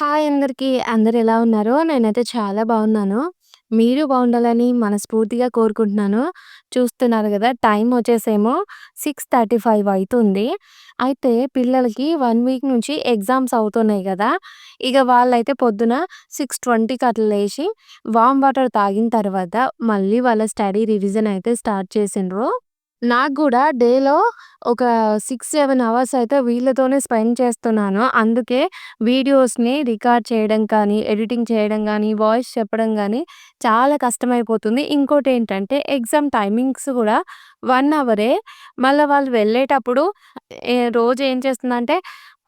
Hi అందరికీ. అందరు ఎలా ఉన్నారు? నేనైతే చాలా బాగున్నాను. మీరు బాగుండాలని మనస్ఫూర్తిగా కోరుకుంటున్నాను. చూస్తున్నారు కదా టైం వచ్చేసేమో సిక్స్ థర్టీ ఫైవ్ అవుతుంది అయితే పిల్లలకి వన్ వీక్ నుంచి ఎగ్జామ్స్ అవుతున్నాయి కదా ఇక వాళ్ళైతే పొద్దున 6:20కి అట్లా లేచి వామ్ వాటర్ తాగిన తర్వాత మళ్ళీ వాళ్ళ స్టడీ రివిజన్ అయితే స్టార్ట్ చేసిండ్రు. నాకు కూడా డేలో ఒక 6, 7 అవర్స్ అయితే వీళ్ళతోనే స్పెండ్ చేస్తున్నాను. అందుకే వీడియోస్‌ని రికార్డ్ చేయడం కానీ, ఎడిటింగ్ చేయడం గానీ, వాయిస్ చెప్పడం గానీ చాలా కష్టమైపోతుంది. ఇంకోటేంటంటే ఎగ్జామ్ టైమింగ్స్ కూడా 1 అవరే. మళ్ళా వాళ్ళు వెళ్ళేటప్పుడు ఏ రోజు ఏం చేస్తుందంటే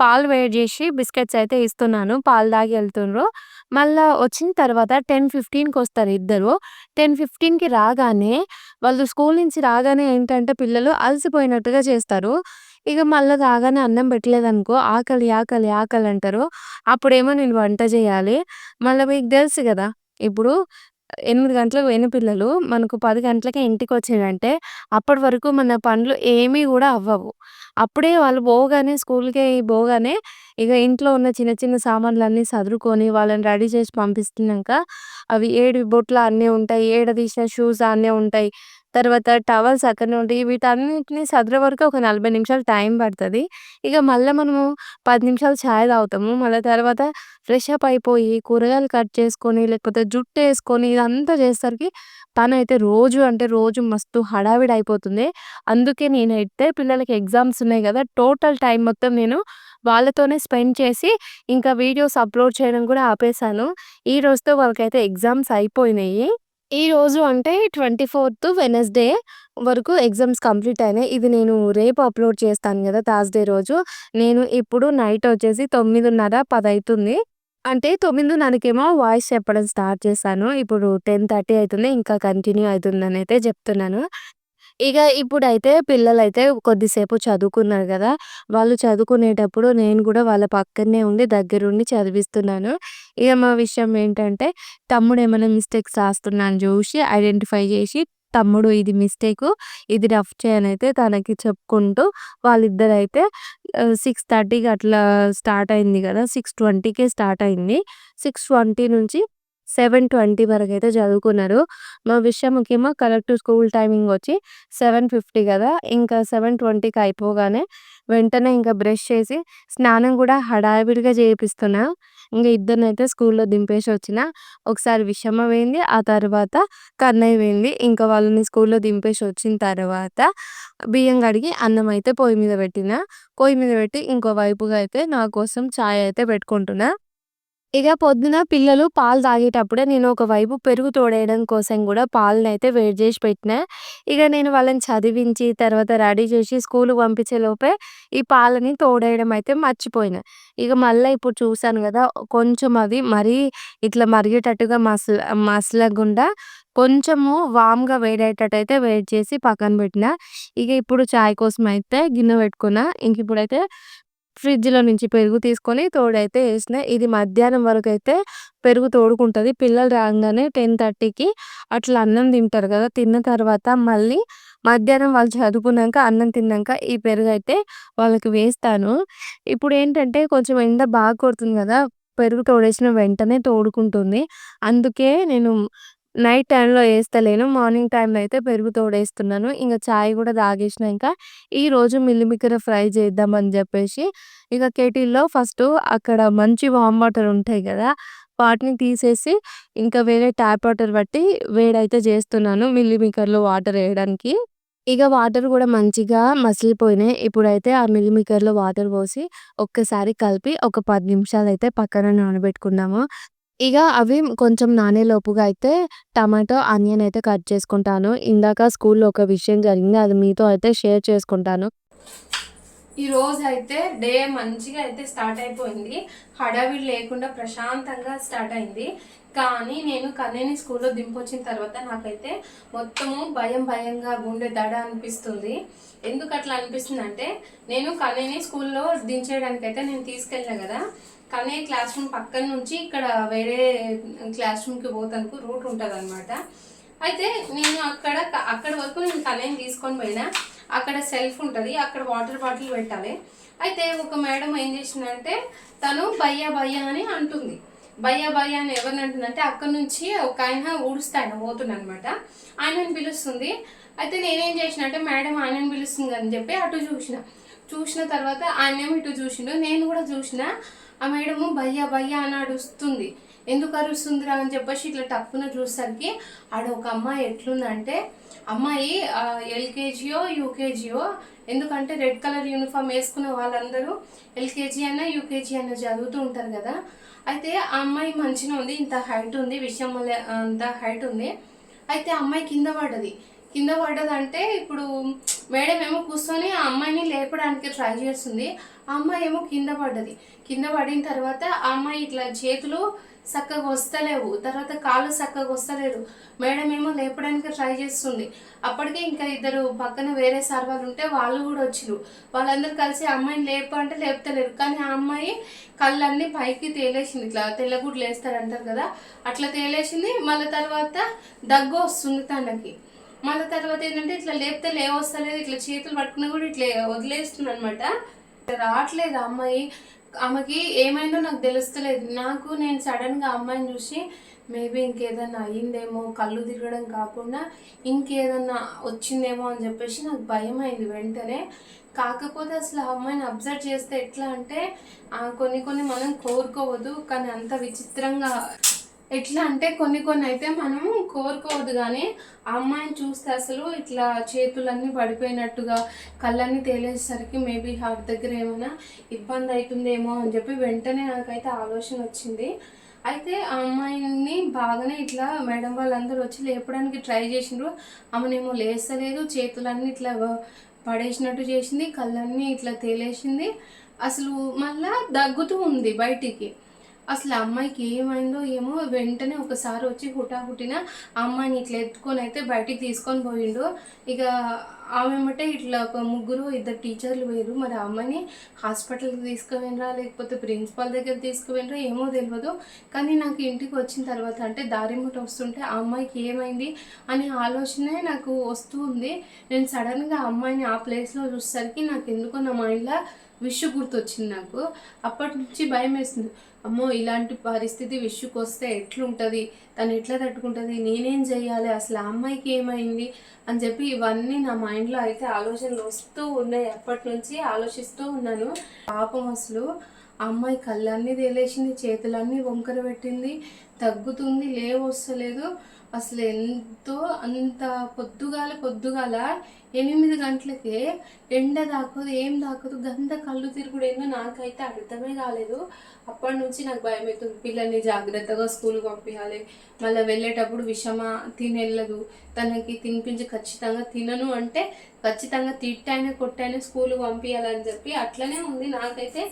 పాలు వేడి చేసి బిస్కెట్స్ అయితే ఇస్తున్నాను. పాలు తాగి ఎళ్తుండ్రు. మళ్ళా వచ్చిన తర్వాత 10:15కొస్తారు ఇద్దరు. 10:15కి రాగానే వాళ్ళు స్కూల్ నుంచి రాగానే ఏంటంటే పిల్లలు అలసిపోయినట్టుగా చేస్తారు. ఇక మళ్ళీ రాగానే అన్నం పెట్టలేదనుకో ఆకలి, ఆకలి, ఆకలి అంటారు. అప్పుడేమో నేను వంట చేయాలి మళ్ళీ మీకు తెలుసు కదా ఇప్పుడు ఎనిమిది గంటలకు పోయిన పిల్లలు మనకు పది గంటలకే ఇంటికొచ్చిర్రంటే అప్పటి వరకు మన పనులు ఏమీ కూడా అవ్వవు. అప్పుడే వాళ్ళు పోగానే స్కూల్‌కి పోగానే ఇక ఇంట్లో ఉన్న చిన్న చిన్న సామాన్లన్నీ సదురుకొని వాళ్ళని రెడీ చేసి పంపిస్తున్నాక అవి ఏడి బొట్లు అన్నీ ఉంటాయి. ఏడ తీసిన షూస్ అన్నీ ఉంటాయి. తర్వాత టవల్స్ అక్కడనే ఉంటాయి. వీటన్నిటిని సదిరే వరకు ఒక 40 నిమిషాలు టైం పడతది. ఇక మళ్ళా మనము 10 నిమిషాలు చాయ్ తాగుతాము. మళ్ళా తర్వాత ఫ్రెష్ అప్ అయిపోయి కూరగాయలు కట్ చేసుకొని, లేకపోతే జుట్టేసుకొని ఇదంతా చేసేసరికి పనైతే రోజు అంటే రోజు మస్తు హడావిడి అయిపోతుంది. అందుకే నేనైతే పిల్లలకి ఎగ్జామ్స్ ఉన్నాయి కదా టోటల్ టైం మొత్తం నేను వాళ్ళతోనే స్పెండ్ చేసి ఇంకా వీడియోస్ అప్‌లోడ్ చేయడం కూడా ఆపేసాను. ఈ రోజుతో వాళ్ళకైతే ఎగ్జామ్స్ అయిపోయినాయి. ఈరోజు అంటే 24థ్ వెనస్డే వరకు ఎగ్జామ్స్ కంప్లీట్ అయినాయి. ఇది నేను రేపు అప్‌లోడ్ చేస్తాను గదా! థర్స్‌డే రోజు. నేను ఇప్పుడు నైట్ వచ్చేసి 9:30, 10 అయితుంది. అంటే 9:30కేమో వాయిస్ చెప్పడం స్టార్ట్ చేశాను. ఇప్పుడు 10:30 అయితుంది. ఇంకా కంటిన్యూ అయితుందనైతే చెప్తున్నాను. ఇక ఇప్పుడైతే పిల్లలైతే కొద్దిసేపు చదువుకున్నారు కదా వాళ్ళు చదువుకునేటప్పుడు నేను కూడా వాళ్ళ పక్కనే ఉండి దగ్గరుండి చదివిస్తున్నాను. ఇక మా విషయం ఏంటంటే తమ్ముడు ఏమైనా మిస్టేక్స్ రాస్తున్నాను చూసి ఐడెంటిఫై చేసి తమ్ముడు ఇది మిస్టేకు. ఇది రఫ్ చేయనైతే తనకి చెప్పుకుంటూ వాళ్ళిద్దరైతే సిక్స్ థర్టీకి అట్లా స్టార్ట్ అయింది కదా సిక్స్ ట్వంటీకే స్టార్ట్ అయింది. 6:20 నుంచి సెవెన్ ట్వంటీ వరకు అయితే చదువుకున్నారు. మా విషయంకేమో కరెక్ట్ స్కూల్ టైమింగ్ వచ్చి సెవెన్ ఫిఫ్టీ కదా ఇంకా 7:20కి అయిపోగానే వెంటనే ఇంకా బ్రష్ చేసి స్నానం కూడా హడావిడిగా చేపిస్తున్నా. ఇంగ ఇద్దరినైతే స్కూల్‌లో దింపేసి వచ్చిన. ఒకసారి విషమ పోయింది. ఆ తర్వాత కన్నయ్య పోయింది. ఇంకా వాళ్ళని స్కూల్‌లో దింపేసి వచ్చిన తర్వాత బియ్యం కడిగి అన్నం అయితే పొయ్యి మీద పెట్టిన. పొయ్యి మీద పెట్టి ఇంకో వైపుగా అయితే నా కోసం చాయ్ అయితే పెట్టుకుంటున్నా. ఇక పొద్దున పిల్లలు పాలు తాగేటప్పుడే నేను ఒక వైపు పెరుగు తోడేయడం కోసం గూడా పాలనైతే వేడి చేసి పెట్టిన. ఇక నేను వాళ్ళని చదివించి తర్వాత రెడీ చేసి స్కూల్కి పంపించే లోపే ఈ పాలని తోడేయడం అయితే మర్చిపోయిన. ఇక మళ్ళీ ఇప్పుడు చూసాను కదా కొంచెం అది మరీ ఇట్లా మరిగేటట్టుగా మసల మసలకుండా కొంచెము వామ్‌గా వేడేటట్టు అయితే వేడి చేసి పక్కన పెట్టిన. ఇక ఇప్పుడు చాయ్ కోసం అయితే గిన్నె పెట్టుకున్నా. ఇంక ఇప్పుడైతే ఫ్రిడ్జ్‌లో నుంచి పెరుగు తీసుకొని తోడైతే వేసిన ఇది మధ్యాహ్నం వరకు అయితే పెరుగు తోడుకుంటుంది పిల్లలు రాగానే టెన్ థర్టీకి అట్లా అన్నం తింటారు కదా తిన్న తర్వాత మళ్ళీ మధ్యాహ్నం వాళ్ళు చదువుకున్నాక అన్నం తిన్నాక ఈ పెరుగు అయితే వాళ్ళకి వేస్తాను. ఇప్పుడు ఏంటంటే కొంచెం ఎండ బాగా కొడుతుంది కదా పెరుగు తోడేసిన వెంటనే తోడుకుంటుంది. అందుకే నేను నైట్ టైంలో ఏస్తలేను. మార్నింగ్ టైంలో అయితే పెరుగు తోడేస్తున్నాను. ఇంకా చాయ్ గూడా ఇంకా ఈరోజు మిల్లిమిక్కర ఫ్రై చేద్దాం అని ఇక ఇగ కెటిల్‌లో ఫస్టు అక్కడ మంచి వామ్ వాటర్ ఉంటాయి గదా! వాటిని తీసేసి ఇంకా వేరే ట్యాప్ వాటర్ బట్టి వేడైతే చేస్తున్నాను మిల్లిమిక్కర్‌లో వాటర్ ఎయడానికి. ఇక వాటర్ గూడా మంచిగా మసిలిపోయినాయి. ఇప్పుడైతే ఆ మిల్లిమిక్కర్‌లో వాటర్ పోసి ఒక్కసారి కలిపి ఒక 10 నిమిషాలైతే పక్కన నానబెట్టుకుందాము. ఇగ అవి కొంచెం నానేలోపుగా అయితే టమాటో, ఆనియన్ అయితే కట్ చేసుకుంటాను. ఇందాక స్కూల్‌లో ఒక విషయం జరిగింది. అది మీతో అయితే షేర్ చేసుకుంటాను. ఈరోజైతే డే మంచిగా అయితే స్టార్ట్ అయిపోయింది. హడావిడి లేకుండా ప్రశాంతంగా స్టార్ట్ అయింది. కానీ నేను కన్నయ్యని స్కూల్‌లో దింపొచ్చిన తర్వాత నాకైతే మొత్తము భయం భయంగా గుండె దడ అనిపిస్తుంది. ఎందుకు అట్లా అనిపిస్తుందంటే నేను కన్నయ్యని స్కూల్‌లో దించేయడానికైతే నేను తీసుకెళ్ళినా గదా! కానీ క్లాస్ రూమ్ పక్కన నుంచి ఇక్కడ వేరే క్లాస్ రూమ్‌కి పోతానికి రూట్ ఉంటుంది అనమాట అయితే నేను అక్కడ అక్కడ వరకు నేను కనేని తీసుకొని పోయినా. అక్కడ సెల్ఫ్ ఉంటుంది అక్కడ వాటర్ బాటిల్ పెట్టాలి. అయితే ఒక మేడం ఏం చేసిందంటే తను భయ్యా భయ్యా అని అంటుంది. భయ్యా భయ్యా అని ఎవరిని అంటుందంటే అక్కడ నుంచి ఒక ఆయన ఊడుస్తా పోతుండనమాట పోతుంది అనమాట ఆయనని పిలుస్తుంది. అయితే నేనేం చేసిన అంటే మేడం ఆయనని పిలుస్తుంది అని చెప్పి అటు చూసిన. చూసిన తర్వాత ఆయనేమో ఇటు చూసిండు. నేను కూడా చూసిన. ఆ మేడము భయ్యా భయ్యా అని అడుస్తుంది ఎందుకు అరుస్తుందిరా అని చెప్పేసి ఇట్లా టక్కున చూసేసరికి ఆడ ఒక అమ్మాయి ఎట్లుందంటే అమ్మాయి ఎల్కేజీయో యూకేజీయో ఎందుకంటే రెడ్ కలర్ యూనిఫామ్ వేసుకున్న వాళ్ళందరూ ఎల్కేజీ అన్న యూకేజీ అన్న చదువుతూ ఉంటారు కదా. అయితే ఆ అమ్మాయి మంచిగా ఉంది ఇంత హైట్ ఉంది విషయం వల్ల- అంత హైట్ ఉంది. అయితే ఆ అమ్మాయి కింద పడ్డది. కింద పడ్డదంటే ఇప్పుడు మేడం ఏమో కూర్చొని ఆ అమ్మాయిని లేపడానికి ట్రై చేస్తుంది. ఆ అమ్మాయి ఏమో కింద పడ్డది. కింద పడిన తర్వాత ఆ అమ్మాయి ఇట్లా చేతులు చక్కగా వస్తలేవు. తర్వాత కాళ్ళు చక్కగా వస్తలేదు మేడం ఏమో లేపడానికి ట్రై చేస్తుంది. అప్పటికే ఇంకా ఇద్దరు పక్కన వేరే సార్ వాళ్ళు ఉంటే వాళ్ళు కూడా వచ్చిరు వాళ్ళందరూ కలిసి ఆ అమ్మాయిని లేపంటే అంటే లేపుతలేరు. కానీ ఆ అమ్మాయి కళ్ళన్నీ పైకి తేలేసింది. ఇట్లా తెల్లగుడ్లు వేస్తారంటారు కదా అట్లా తేలేసింది. మళ్ళీ తర్వాత దగ్గు వస్తుంది తనకి. మళ్ళీ తర్వాత ఏంటంటే ఇట్లా లేపితే లేవస్తలేదు ఇట్లా చేతులు పట్టుకున్నా కూడా ఇట్లా వదిలేస్తుంది అనమాట రావట్లేదు ఆ అమ్మాయి. ఆమెకి ఏమైందో నాకు తెలుస్తలేదు. నాకు నేను సడన్గా అమ్మాయిని చూసి మేబీ ఇంకేదన్నా అయ్యిందేమో కళ్ళు తిరగడం కాకుండా ఇంకేదన్నా వచ్చిందేమో అని చెప్పేసి నాకు భయం అయింది వెంటనే. కాకపోతే అసలు ఆ అమ్మాయిని అబ్జర్వ్ చేస్తే ఎట్లా అంటే కొన్ని కొన్ని మనం కోరుకోవద్దు కానీ అంత విచిత్రంగా ఎట్లా అంటే కొన్ని కొన్ని అయితే మనం కోరుకోవద్దు కానీ ఆ అమ్మాయిని చూస్తే అసలు ఇట్లా చేతులన్నీ పడిపోయినట్టుగా కళ్ళన్నీ తేలేసరికి మేబీ హార్ట్ దగ్గర ఏమైనా ఇబ్బంది అవుతుందేమో అని చెప్పి వెంటనే నాకైతే ఆలోచన వచ్చింది. అయితే ఆ అమ్మాయిని బాగానే ఇట్లా మేడం వాళ్ళందరూ వచ్చి లేపడానికి ట్రై చేసిండ్రు. ఆమెనేమో లేస్తలేదు చేతులన్నీ ఇట్లా పడేసినట్టు చేసింది కళ్ళన్నీ ఇట్లా తేలేసింది. అసలు మళ్ళా దగ్గుతూ ఉంది బయటికి. అసలు ఆ అమ్మాయికి ఏమైందో ఏమో వెంటనే ఒకసారి వచ్చి హుటాహుటిన అమ్మాయిని ఇట్లా ఎత్తుకొని అయితే బయటికి తీసుకొని పోయిండు. ఇక ఆమె ఇట్లా ఒక ముగ్గురు ఇద్దరు టీచర్లు వేరు. మరి అమ్మాయిని హాస్పిటల్కి తీసుకుపోయినరా లేకపోతే ప్రిన్సిపాల్ దగ్గర తీసుకుపోయినరా ఏమో తెలియదు కానీ నాకు ఇంటికి వచ్చిన తర్వాత అంటే దారి ముట్ట వస్తుంటే ఆ అమ్మాయికి ఏమైంది అనే ఆలోచనే నాకు వస్తూ ఉంది. నేను సడన్గా ఆ అమ్మాయిని ఆ ప్లేస్లో చూసేసరికి నాకు ఎందుకో నా మైండ్లో విషు గుర్తొచ్చింది నాకు. అప్పటి నుంచి భయం వేస్తుంది. అమ్మో ఇలాంటి పరిస్థితి విషుకు వస్తే ఎట్లుంటుంది? తను ఎట్లా తట్టుకుంటుంది? నేనేం చెయ్యాలి? అసలు ఆ అమ్మాయికి ఏమైంది? అని చెప్పి ఇవన్నీ నా మైండ్లో అయితే ఆలోచనలు వస్తూ ఉన్నాయి. అప్పటి నుంచి ఆలోచిస్తూ ఉన్నాను. పాపం అసలు అమ్మాయి కళ్ళన్నీ తేలేసింది చేతులన్నీ వంకర పెట్టింది తగ్గుతుంది లేవు వస్తలేదు అసలు ఎంతో అంత పొద్దుగాల పొద్దుగాల ఎనిమిది గంటలకే ఎండ దాకదు ఏం దాకదు గంత కళ్ళు తిరుగుడు ఏమో నాకైతే అర్థమే కాలేదు. అప్పటి నుంచి నాకు భయం అవుతుంది. పిల్లల్ని జాగ్రత్తగా స్కూల్కి పంపించాలి మళ్ళీ వెళ్ళేటప్పుడు విషమా తినెళ్ళదు. తనకి తినిపించి ఖచ్చితంగా తినను అంటే ఖచ్చితంగా తిట్టైనా కొట్టైనా స్కూల్కి పంపించాలని చెప్పి అట్లనే ఉంది. నాకైతే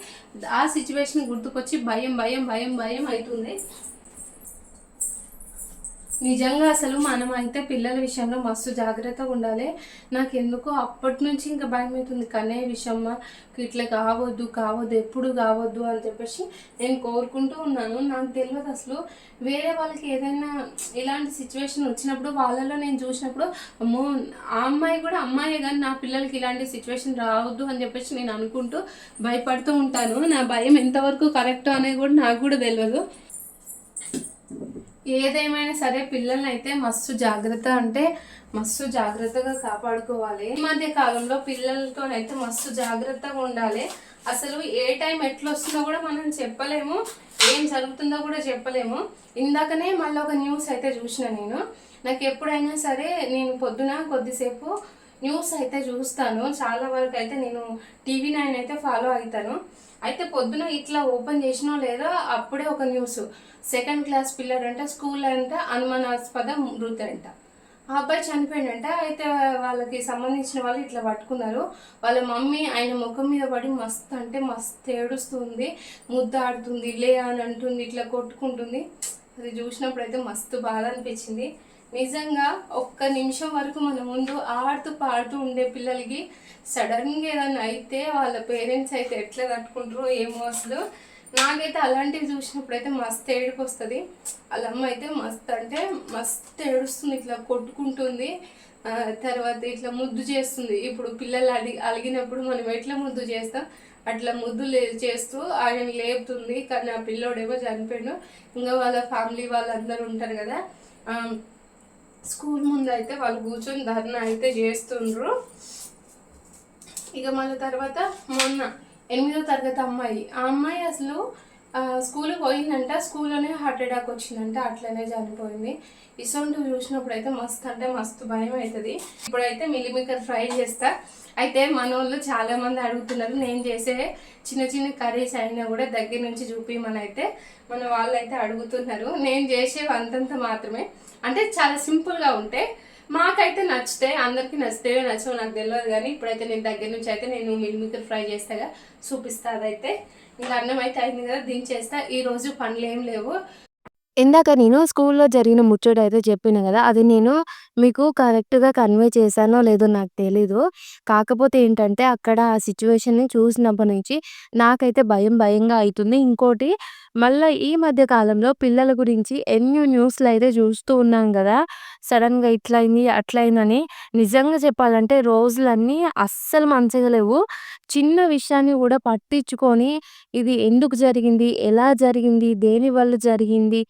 ఆ సిచ్యువేషన్ గుర్తుకొచ్చి భయం భయం భయం భయం అవుతుంది. నిజంగా అసలు మనం అయితే పిల్లల విషయంలో మస్తు జాగ్రత్తగా ఉండాలి. నాకు ఎందుకో అప్పటి నుంచి ఇంకా భయం అవుతుంది కనే విషయమ్మా ఇట్లా కావద్దు కావద్దు ఎప్పుడు కావద్దు అని చెప్పేసి నేను కోరుకుంటూ ఉన్నాను. నాకు తెలియదు అసలు. వేరే వాళ్ళకి ఏదైనా ఇలాంటి సిచ్యువేషన్ వచ్చినప్పుడు వాళ్ళలో నేను చూసినప్పుడు అమ్మో ఆ అమ్మాయి కూడా అమ్మాయే కానీ నా పిల్లలకి ఇలాంటి సిచ్యువేషన్ రావద్దు అని చెప్పేసి నేను అనుకుంటూ భయపడుతూ ఉంటాను. నా భయం ఎంతవరకు కరెక్ట్ అనేది కూడా నాకు కూడా తెలియదు ఏదేమైనా సరే పిల్లల్ని అయితే మస్తు జాగ్రత్త అంటే మస్తు జాగ్రత్తగా కాపాడుకోవాలి. ఈ మధ్య కాలంలో పిల్లలతో అయితే మస్తు జాగ్రత్తగా ఉండాలి. అసలు ఏ టైం ఎట్లా వస్తుందో కూడా మనం చెప్పలేము. ఏం జరుగుతుందో కూడా చెప్పలేము. ఇందాకనే మళ్ళీ ఒక న్యూస్ అయితే చూసిన నేను. నాకు ఎప్పుడైనా సరే నేను పొద్దున కొద్దిసేపు న్యూస్ అయితే చూస్తాను. చాలా వరకు అయితే నేను టీవీ నైన్ అయితే ఫాలో అవుతాను. అయితే పొద్దున ఇట్లా ఓపెన్ చేసినో లేదో అప్పుడే ఒక న్యూస్. సెకండ్ క్లాస్ పిల్లడంట స్కూల్ అంట అనుమానాస్పద మృతి అంట ఆ అబ్బాయి చనిపోయిందంట అయితే వాళ్ళకి సంబంధించిన వాళ్ళు ఇట్లా పట్టుకున్నారు. వాళ్ళ మమ్మీ ఆయన ముఖం మీద పడి మస్తు అంటే మస్తు ఏడుస్తుంది ముద్ద ఆడుతుంది లే అని అంటుంది ఇట్లా కొట్టుకుంటుంది. అది చూసినప్పుడు అయితే మస్తు బాధ అనిపించింది. నిజంగా ఒక్క నిమిషం వరకు మన ముందు ఆడుతూ పాడుతూ ఉండే పిల్లలకి సడన్గా ఏదైనా అయితే వాళ్ళ పేరెంట్స్ అయితే ఎట్లా తట్టుకుంటారో ఏమో అసలు. నాకైతే అలాంటివి చూసినప్పుడు అయితే మస్తు ఏడుపు వస్తుంది వాళ్ళ అమ్మ అయితే మస్తు అంటే మస్తు ఏడుస్తుంది ఇట్లా కొట్టుకుంటుంది. తర్వాత ఇట్లా ముద్దు చేస్తుంది. ఇప్పుడు పిల్లలు అడిగి అలిగినప్పుడు మనం ఎట్లా ముద్దు చేస్తాం? అట్లా ముద్దు లే చేస్తూ ఆయన లేపుతుంది. కానీ ఆ పిల్లోడేమో చనిపోయాడు ఇంకా వాళ్ళ ఫ్యామిలీ వాళ్ళందరూ ఉంటారు కదా. స్కూల్ ముందు అయితే వాళ్ళు కూర్చొని ధర్నా అయితే చేస్తుండ్రు. ఇక మళ్ళీ తర్వాత మొన్న ఎనిమిదో తరగతి అమ్మాయి. ఆ అమ్మాయి అసలు స్కూల్ స్కూల్కి పోయిందంట. స్కూల్లోనే హార్ట్ అటాక్ వచ్చిందంట. అట్లనే చనిపోయింది. ఇసొంటి చూసినప్పుడు అయితే మస్తు అంటే మస్తు భయం అవుతుంది ఇప్పుడైతే మిల్లిమికర్ ఫ్రై చేస్తా. అయితే మన వాళ్ళు చాలామంది అడుగుతున్నారు నేను చేసే చిన్న చిన్న కర్రీస్ అయినా కూడా దగ్గర నుంచి చూపించమనైతే అయితే మన వాళ్ళు అయితే అడుగుతున్నారు నేను చేసేవి అంతంత మాత్రమే. అంటే చాలా సింపుల్గా ఉంటాయి మాకైతే నచ్చితే అందరికీ నచ్చితే నచ్చవు నాకు తెలియదు కానీ ఇప్పుడైతే నేను దగ్గర నుంచి అయితే నేను మిల్ ఫ్రై చేస్తాగా చూపిస్తా అదైతే. ఇంకా అన్నం అయితే అయింది కదా దించేస్తా. ఈ రోజు పనులు ఏం లేవు. ఇందాక నేను స్కూల్లో జరిగిన ముచ్చట అయితే చెప్పిన కదా! అది నేను మీకు కరెక్ట్‌గా కన్వే చేశానో లేదో నాకు తెలీదు. కాకపోతే ఏంటంటే అక్కడ ఆ సిట్యుయేషన్‌ని చూసినప్పటి నుంచి నాకైతే భయం భయంగా అయితుంది. ఇంకోటి మళ్ళా ఈ మధ్య కాలంలో పిల్లల గురించి ఎన్ని న్యూస్‌లయితే చూస్తూ ఉన్నాం గదా! సడెన్‌గా ఇట్లయింది, అట్లయిందని. నిజంగా చెప్పాలంటే రోజులన్నీ అస్సలు మంచిగా లేవు. చిన్న విషయాన్ని గూడా పట్టించుకొని ఇది ఎందుకు జరిగింది? ఎలా జరిగింది? దేనివల్ల జరిగింది?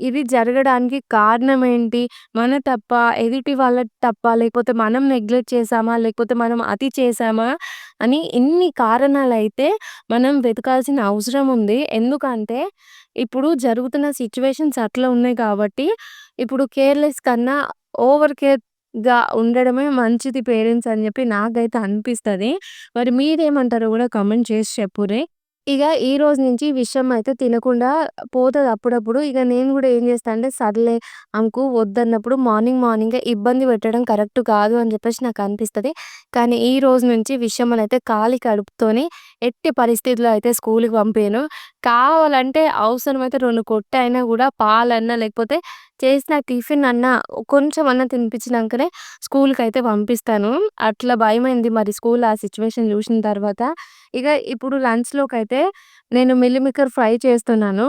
ఇది జరగడానికి కారణం ఏంటి? మన తప్పా? ఎదుటి వాళ్ళ తప్పా? లేకపోతే మనం నెగ్లెక్ట్ చేశామా? లేకపోతే మనం అతి చేశామా? అని ఇన్ని కారణాలైతే మనం వెతకాల్సిన అవసరం ఉంది. ఎందుకంటే ఇప్పుడు జరుగుతున్న సిట్యుయేషన్స్ అట్లా ఉన్నాయి కాబట్టి ఇప్పుడు కేర్‌లెస్ కన్నా ఓవర్ కేర్‌గా ఉండడమే మంచిది పేరెంట్స్ అని చెప్పి నాకైతే అనిపిస్తది. మరి మీరేమంటారో కూడా కామెంట్ చేసి చెప్పుర్రి. ఇక ఈ రోజు నుంచి విషయం అయితే తినకుండా పోతుంది అప్పుడప్పుడు. ఇక నేను కూడా ఏం చేస్తా అంటే సర్లే అంకు వద్దన్నప్పుడు మార్నింగ్ మార్నింగ్ ఇబ్బంది పెట్టడం కరెక్ట్ కాదు అని చెప్పేసి నాకు అనిపిస్తుంది కానీ ఈ రోజు నుంచి విషమనైతే ఖాళీ కడుపుతోని ఎట్టి పరిస్థితుల్లో అయితే స్కూల్కి పంపాను కావాలంటే అవసరమైతే రెండు కొట్టైనా కూడా పాలన్నా లేకపోతే చేసిన టిఫిన్ అన్నా కొంచెం అన్నా స్కూల్కి అయితే పంపిస్తాను. అట్లా భయమైంది మరి స్కూల్ ఆ సిచ్యువేషన్ చూసిన తర్వాత. ఇక ఇప్పుడు లంచ్లోకి అయితే నేను మిల్ ఫ్రై చేస్తున్నాను.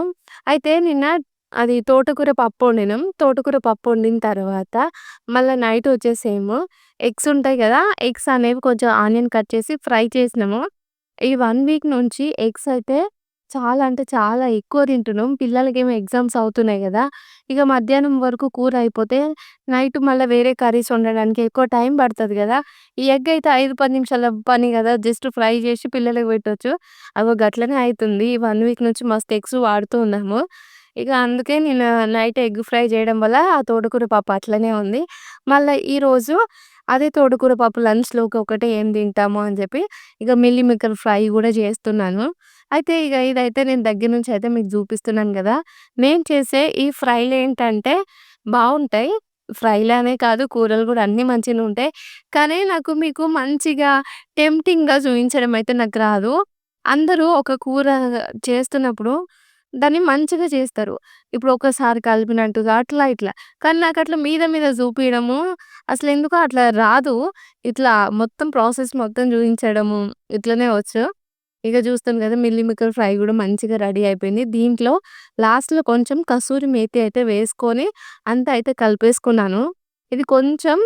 అయితే నిన్న అది తోటకూర పప్పు వండినాం. తోటకూర పప్పు వండిన తర్వాత మళ్ళీ నైట్ వచ్చేసేమో ఎగ్స్ ఉంటాయి కదా ఎగ్స్ అనేవి కొంచెం ఆనియన్ కట్ చేసి ఫ్రై చేసినాము. ఈ వన్ వీక్ నుంచి ఎగ్స్ అయితే చాలా అంటే చాలా ఎక్కువ తింటున్నాం. పిల్లలకేమో ఎగ్జామ్స్ అవుతున్నాయి గదా! ఇక మధ్యాహ్నం వరకు కూర అయిపోతే నైట్ మళ్ళా వేరే కర్రీస్ వండడానికి ఎక్కువ టైం పడతది గదా! ఈ ఎగ్ అయితే 5, 10 నిమిషాల పని గదా! జస్ట్ ఫ్రై చేసి పిల్లలకి పెట్టొచ్చు. అగో గట్లనే అయితుంది. ఈ 1 వీక్ నుంచి మస్తు ఎగ్స్ వాడుతూ ఉన్నాము. ఇక అందుకే నేను నైట్ ఎగ్ ఫ్రై చేయడం వల్ల ఆ తోటకూర పప్పు అట్లనే ఉంది. మళ్ళా ఈరోజు అదే తోటకూర పప్పు లంచ్‌లోకి ఒకటే ఏం తింటాము అని చెప్పి ఇక మిల్లి మిక్కర్ ఫ్రై కూడా చేస్తున్నాను. అయితే ఇక ఇదైతే నేను దగ్గర నుంచి అయితే మీకు చూపిస్తున్నాను కదా నేను చేసే ఈ ఫ్రైలు ఏంటంటే బాగుంటాయి ఫ్రైలానే కాదు కూరలు కూడా అన్నీ మంచిగా ఉంటాయి. కానీ నాకు మీకు మంచిగా టెంప్టింగ్‌గా చూపించడం అయితే నాకు రాదు. అందరూ ఒక కూర చేస్తున్నప్పుడు దాన్ని మంచిగా చేస్తారు. ఇప్పుడు ఒకసారి కలిపినట్టుగా అట్లా ఇట్లా. కానీ నాకట్లా మీద మీద చూపియడము అసలెందుకో అట్లా రాదు. ఇట్లా మొత్తం ప్రాసెస్ మొత్తం చూపించడము ఇట్లనే వచ్చు. ఇక చూస్తాను కదా మిల్ ఫ్రై గూడా మంచిగా రెడీ అయిపోయింది. దీంట్లో లాస్ట్‌లో కొంచెం కసూరి మేతి అయితే వేసుకొని అంతా అయితే కలిపేసుకున్నాను. ఇది కొంచెం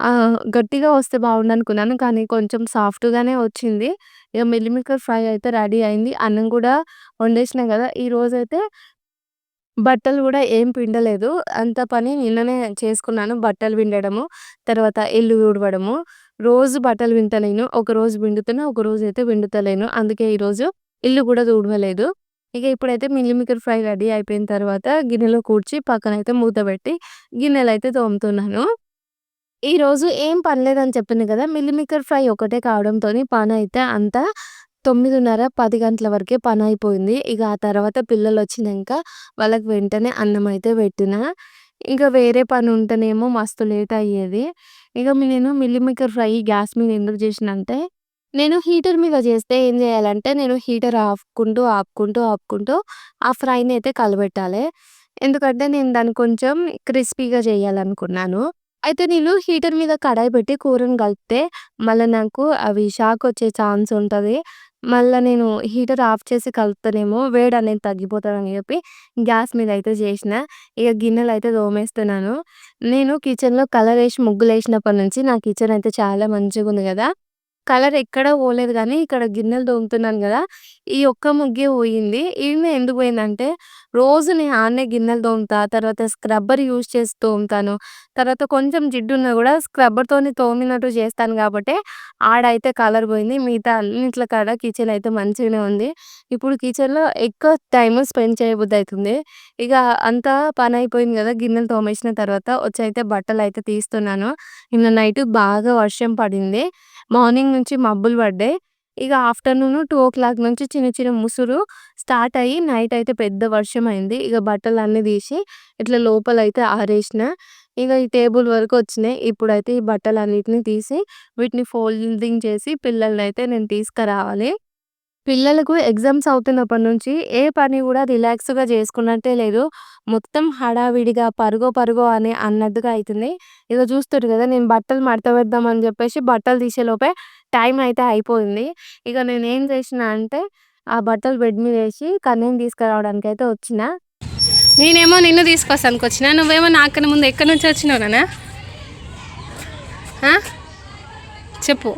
ఆహ్, గట్టిగా వస్తే బావుండనుకున్నాను. కానీ కొంచెం సాఫ్ట్‌గానే వచ్చింది. ఇక మిల్ ఫ్రై అయితే రెడీ అయింది. అన్నం గూడా వండేసినా గదా! ఈరోజైతే బట్టలు గూడా ఏం పిండలేదు. అంత పని నిన్ననే చేసుకున్నాను. బట్టలు పిండడము, తర్వాత ఇల్లు ఊడవడము. రోజు బట్టలు పిండలేను. ఒకరోజు పిండుతున్నా, ఒకరోజైతే పిండుతలేను. అందుకే ఈరోజు ఇల్లు గూడా తుడవలేదు. ఇక ఇప్పుడైతే మిల్ ఫ్రై రెడీ అయిపోయిన తర్వాత గిన్నెలో కూర్చి పక్కనైతే మూత పెట్టి అయితే తోముతున్నాను. ఈరోజు ఏం పనిలేదని చెప్పింది చెప్పాను గదా! ఫ్రై ఒకటే కావడంతోని పనైతే అంతా 9:30, 10 గంటల వరకే పనైపోయింది ఇక ఆ తర్వాత పిల్లలు వచ్చినాక వాళ్ళకి వెంటనే అన్నం అయితే పెట్టిన ఇంకా వేరే పని ఉంటేనేమో మస్తు లేట్ అయ్యేది. ఇక నేను మిల్ ఫ్రై గ్యాస్ మీద ఎందుకు చేసినా అంటే నేను హీటర్ మీద చేస్తే ఏం చేయాలంటే నేను హీటర్ ఆపుకుంటూ, ఆపుకుంటూ, ఆపుకుంటూ ఆ ఫ్రైని అయితే కలబెట్టాలి. ఎందుకంటే నేను దాన్ని కొంచెం క్రిస్పీగా చేయాలనుకున్నాను. అయితే నేను హీటర్ మీద కడాయి పెట్టి కూరని కలిపితే మళ్ళా నాకు అవి షాక్ వచ్చే ఛాన్స్ ఉంటుంది మళ్ళీ నేను హీటర్ ఆఫ్ చేసి కలుపుతానేమో వేడి అనేది తగ్గిపోతానని చెప్పి గ్యాస్ మీద అయితే చేసిన. ఇక గిన్నెలు అయితే తోమేస్తున్నాను. నేను కిచెన్‌లో కలర్ వేసి ముగ్గులు వేసినప్పటి నుంచి నా కిచెన్ అయితే చాలా మంచిగా ఉంది కదా కలర్ ఎక్కడ పోలేదు కానీ ఇక్కడ గిన్నెలు తోముతున్నాను కదా ఈ ఒక్క ముగ్గే పోయింది. ఈమె ఎందుకు పోయిందంటే రోజు నేను ఆడనే గిన్నెలు తోముతా. తర్వాత స్క్రబ్బర్ యూజ్ చేసి తోముతాను. తర్వాత కొంచెం జిడ్డు ఉన్నా కూడా స్క్రబ్బర్‌తోని తోమినట్టు చేస్తాను కాబట్టి ఆడైతే కలర్ పోయింది. మిగతా అన్నిట్ల కాడ కిచెన్ అయితే మంచిగానే ఉంది. ఇప్పుడు కిచెన్‌లో ఎక్కువ టైం స్పెండ్ చేయబుద్దయితుంది. ఇక అంతా పని అయిపోయింది కదా గిన్నెలు తోమేసిన తర్వాత వచ్చి అయితే బట్టలు అయితే తీస్తున్నాను. నిన్న నైట్ బాగా వర్షం పడింది. మార్నింగ్ నుంచి మబ్బులు పడ్డాయి. ఇక ఆఫ్టర్‌నూన్ 2:00 నుంచి చిన్న చిన్న ముసురు స్టార్ట్ అయ్యి నైట్ అయితే పెద్ద వర్షం అయింది. ఇగ బట్టలన్నీ తీసి ఇట్లా లోపలైతే ఆరేసిన. ఇక ఈ టేబుల్ వరకు వచ్చినాయి. ఇప్పుడైతే ఈ బట్టలన్నిటిని తీసి వీటిని ఫోల్డింగ్ చేసి పిల్లల్ని అయితే నేను తీసుకురావాలి. పిల్లలకు ఎగ్జామ్స్ అవుతున్నప్పటి నుంచి ఏ పని గూడా రిలాక్స్‌గా చేసుకున్నట్టే లేదు. మొత్తం హడావిడిగా పరుగో పరుగో అని అన్నట్టుగా అయితుంది. ఇగ చూస్తుర్రు గదా! నేను బట్టలు మడత పెడదాం అని చెప్పేసి బట్టలు తీసేలోపే టైం అయితే అయిపోయింది. ఇగ నేనేం చేసినా అంటే ఆ బట్టలు బెడ్ మీద ఏసి కన్నయ్యని తీసుకురావడానికైతే వచ్చిన. నేనేమో నిన్ను తీసుకొస్తానికొచ్చినా. నువ్వేమో నాకన్నా ముందు ఎక్కడి నుంచి వచ్చినావు నాన్న? ఆ? చెప్పు.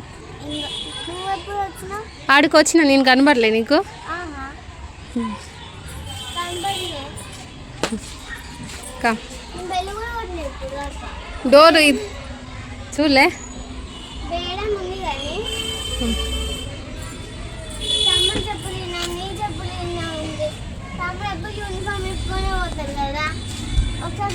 ఆడికొచ్చినా నేను కనబడలే నీకు? డోర్ చూడలే. ఒకసారి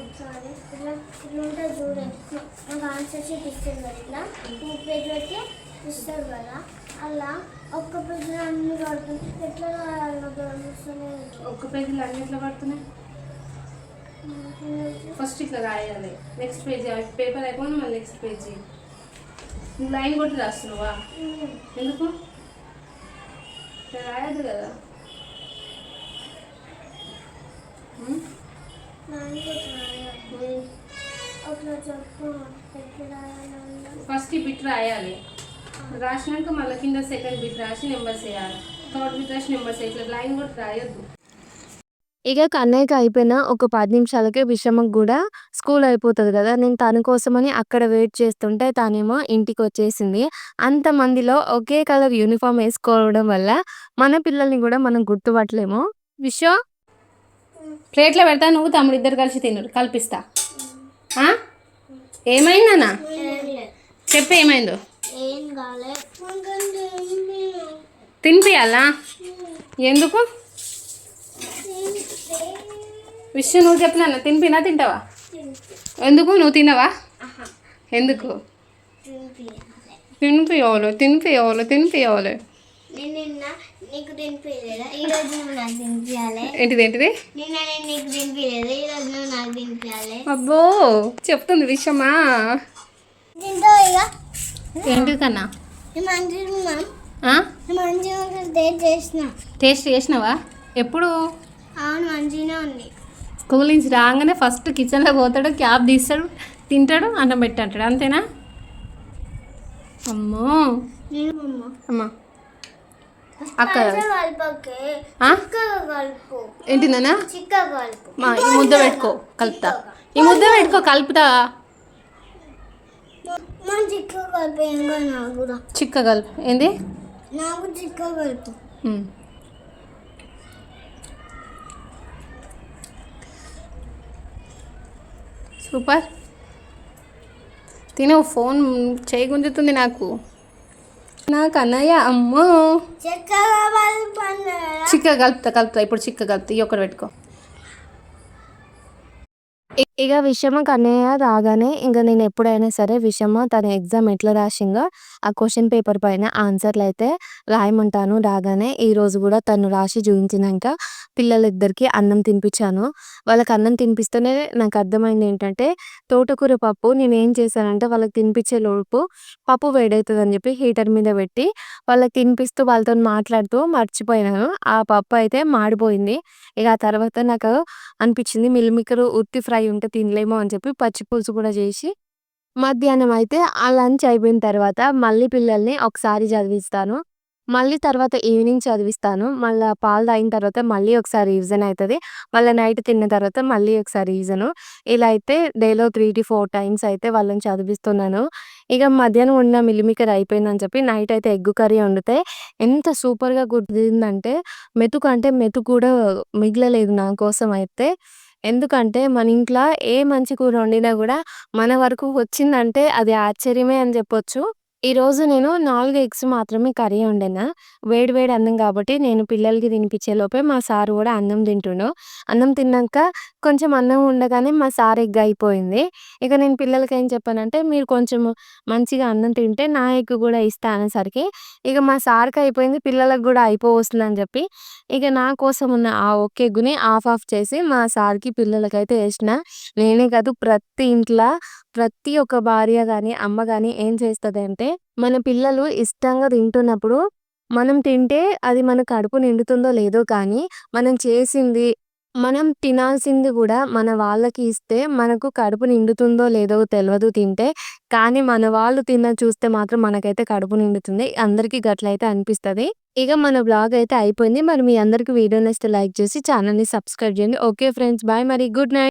ఇట్లా ఇట్లా ఉంటుంది చూడు నాకు ఆన్సర్ షీట్ ఇస్తారు కదా ఇట్లా టూ పేజ్ వచ్చి ఇస్తారు కదా అలా ఒక్క పేజ్ అన్ని పడుతుంది ఎట్లా ఒక్క పేజీలో అన్ని ఎట్లా పడుతున్నాయి ఫస్ట్ ఇట్లా రాయాలి నెక్స్ట్ పేజీ పేపర్ అయిపోయిన మళ్ళీ నెక్స్ట్ పేజీ నువ్వు లైన్ కొట్టి రాస్తున్నావా ఎందుకు రాయద్దు కదా ఉమ్, నాన్నకి రాయాలి ఉమ్. అట్లా చెప్పు ఎట్లా రాయాలి ఫస్ట్ బిట్ రాయాలి. రాసినాక మళ్ళీ కింద సెకండ్ బిట్ రాసి నెంబర్స్ వేయాలి థర్డ్ బిట్ రాసి నెంబర్స్ ఇట్లా లైన్ కూడా రాయొద్దు. ఇక కన్నయ్యకి అయిపోయిన ఒక పది నిమిషాలకే విషమకు కూడా స్కూల్ అయిపోతుంది కదా. నేను తన కోసమని అక్కడ వెయిట్ చేస్తుంటే తనేమో ఇంటికొచ్చేసింది. అంతమందిలో ఒకే కలర్ యూనిఫామ్ వేసుకోవడం వల్ల మన పిల్లల్ని కూడా మనం గుర్తుపట్టలేము. విషు ప్లేట్లో పెడతా నువ్వు తమ్ముడు ఇద్దరు కలిసి తినరు కల్పిస్తా? ఏమైందన్నా చెప్పు ఏమైందో? తినిపియాలా? ఎందుకు? విషయం నువ్వు చెప్పినా తినిపినా తింటావా? ఎందుకు? నువ్వు తినవా? ఎందుకు? తినిపియాలి. తినిపియాలి తినిపియాలి నీకు తినిపించలేదా ఈ రోజు నువ్వు నాకు తినిపించాలి ఏంటిది ఏంటిది? నిన్న నేను నీకు తినిపించలేదు ఈ రోజు నువ్వు నాకు తినిపించాలి అబ్బో చెప్తుంది తింటో ఇక? ఏంటిది కన్నా? మంచిగా టేస్ట్ చేసినావా? ఎప్పుడు? అవును మంచిగానే ఉంది. స్కూల్ నుంచి రాగానే ఫస్ట్ కిచెన్లో పోతాడు క్యాబ్ తీస్తాడు తింటాడు అన్నం పెట్టి అంటాడు అంతేనా? అమ్మ. అమ్మా. అక్క. కలుపు. మా ఈ ముద్ద పెట్టుకో కలుపుతా. ఈ ముద్ద పెట్టుకో కలుపుతా. చిక్క కలుపు ఏంది? నాకు చిక్కగా కలుపు. సూపర్. తిను ఫోన్ చేయి గుంజుతుంది నాకు. నాకు అన్నయ్య అమ్మో. చిక్క కలుపుతా కలుపుతా. ఇప్పుడు చిక్క కలుపుతా. ఈ ఒక్కటి పెట్టుకో. ఇక విషమ కన్నయ్య రాగానే ఇంక నేను ఎప్పుడైనా సరే విషమ తన ఎగ్జామ్ ఎట్లా రాసిందో ఆ క్వశ్చన్ పేపర్ పైన ఆన్సర్లు అయితే రాయమంటాను. రాగానే ఈరోజు కూడా తను రాసి చూపించినాక పిల్లలిద్దరికీ అన్నం తినిపించాను వాళ్ళకి అన్నం తినిపిస్తేనే నాకు అర్థమైంది ఏంటంటే తోటకూర పప్పు నేను ఏం చేశానంటే వాళ్ళకి తినిపించే లోపు పప్పు వేడవుతుంది అని చెప్పి హీటర్ మీద పెట్టి వాళ్ళకి తినిపిస్తూ వాళ్ళతో మాట్లాడుతూ మర్చిపోయినాను. ఆ పప్పు అయితే మాడిపోయింది. ఇక ఆ తర్వాత నాకు అనిపించింది మిల్మికరు ఉత్తి ఫ్రై ఉంటే తినలేమో అని చెప్పి పచ్చి పులుసు కూడా చేసి మధ్యాహ్నం అయితే ఆ లంచ్ అయిపోయిన తర్వాత మళ్ళీ పిల్లల్ని ఒకసారి చదివిస్తాను. మళ్ళీ తర్వాత ఈవినింగ్ చదివిస్తాను. మళ్ళీ పాలు తాగిన తర్వాత మళ్ళీ ఒకసారి రివిజన్ అవుతుంది మళ్ళీ నైట్ తిన్న తర్వాత మళ్ళీ ఒకసారి రివిజను. ఇలా అయితే డేలో త్రీ టు ఫోర్ టైమ్స్ అయితే వాళ్ళని చదివిస్తున్నాను. ఇక మధ్యాహ్నం ఉన్న మిల్లిమికర్ అయిపోయిందని చెప్పి నైట్ అయితే ఎగ్ కర్రీ వండితే ఎంత సూపర్గా కుదిరిందంటే మెతుకు అంటే మెతుకు కూడా మిగలలేదు నా కోసం అయితే. ఎందుకంటే మన ఇంట్లో ఏ మంచి కూర వండినా కూడా మన వరకు వచ్చిందంటే అది ఆశ్చర్యమే అని చెప్పొచ్చు. ఈరోజు నేను నాలుగు ఎగ్స్ మాత్రమే కర్రీ వండాను. వేడి వేడి అన్నం కాబట్టి నేను పిల్లలకి తినిపించే లోపే మా సారు కూడా అన్నం తింటుండు. అన్నం తిన్నాక కొంచెం అన్నం ఉండగానే మా సార్ ఎగ్ అయిపోయింది. ఇక నేను పిల్లలకి ఏం చెప్పానంటే మీరు కొంచెం మంచిగా అన్నం తింటే నా ఎగ్ కూడా ఇస్తా అనేసరికి ఇక మా సార్కి అయిపోయింది పిల్లలకు కూడా అయిపోవస్తుంది అని చెప్పి ఇక నా కోసం ఉన్న ఆ ఒక్క ఎగ్గుని ఆఫ్ ఆఫ్ చేసి మా సార్కి అయితే వేసిన. నేనే కాదు ప్రతి ఇంట్లో ప్రతి ఒక్క భార్య కానీ అమ్మ కానీ ఏం చేస్తుంది అంటే మన పిల్లలు ఇష్టంగా తింటున్నప్పుడు మనం తింటే అది మన కడుపు నిండుతుందో లేదో కానీ మనం చేసింది మనం తినాల్సింది కూడా మన వాళ్ళకి ఇస్తే మనకు కడుపు నిండుతుందో లేదో తెలియదు తింటే. కానీ మన వాళ్ళు తిన్న చూస్తే మాత్రం మనకైతే కడుపు నిండుతుంది. అందరికీ గట్లయితే అనిపిస్తుంది. ఇక మన బ్లాగ్ అయితే అయిపోయింది. మరి మీ అందరికి వీడియో నచ్చితే లైక్ చేసి ఛానల్ని సబ్స్క్రైబ్ చేయండి. ఓకే ఫ్రెండ్స్ బాయ్ మరి గుడ్ నైట్.